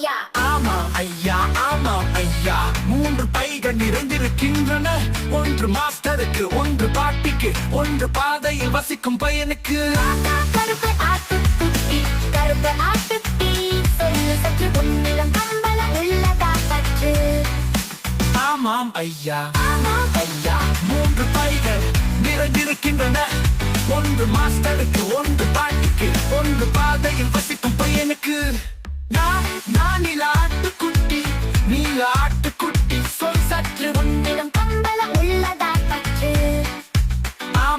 ஐயா. ஆமாம் ஐயா ஆமாம் ஐயா. மூன்று பைகள் நிறைந்திருக்கின்றன. ஒன்று மாஸ்டருக்கு ஒன்று பாட்டிக்கு ஒன்று பாதையில் வசிக்கும் பையனுக்கு. ஆமாம் ஐயா. ஆமாம். ஐயா மூன்று பைகள் நிறைந்திருக்கின்றன. ஒன்று மாஸ்டருக்கு ஒன்று பாட்டி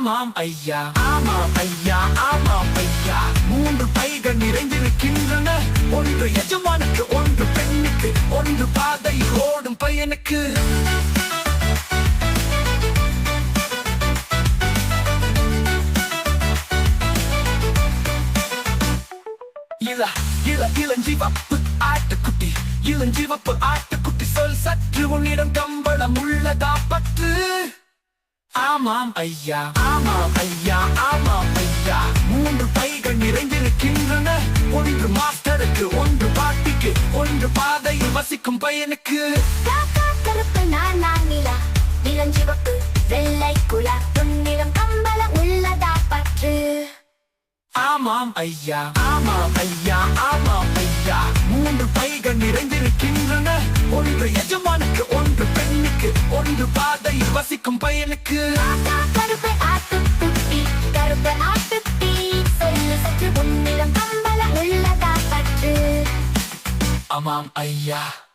ஆமாம் ஐயா. ஆமாம் ஐயா ஆமாம் ஐயா. மூன்று பைகள் நிறைந்திருக்கின்றன. ஒன்று எஜமானுக்கு ஒன்று பெண்ணுக்கு ஒன்று பாதை ஓடும் பையனுக்கு. இள இள இளஞ்சிவப்பு ஆட்டுக்குட்டி. இளஞ்சிவப்பு ஆட்டுக்குட்டி சொல் சற்று உன்னிடம் கம்பளம் உள்ளதா பற்று. ஆமாம் ஐயா. ஆமாம் ஐயா ஆமாம் ஐயா. மூன்று பைகள் நிறைந்திருக்கின்றன. ஒன்று மாஸ்டருக்கு ஒன்று பாட்டிக்கு ஒன்று பாதையில் வசிக்கும் பையனுக்கு. கருப்பு நான் நான் நிலா. இளஞ்சிவப்பு வெள்ளை குலா உன்னிடம் கம்பளம் உள்ளதா பற்று. ஆமாம் ஐயா ஆமாம் ஐயா ஆமாம் ஐயா. மூன்று பைகள் நிறைந்திருக்கின்றன. ஒன்று எஜமானுக்கு ஒன்று பெண்ணுக்கு ஒன்று பாதையில் சற்று உன்னிடம்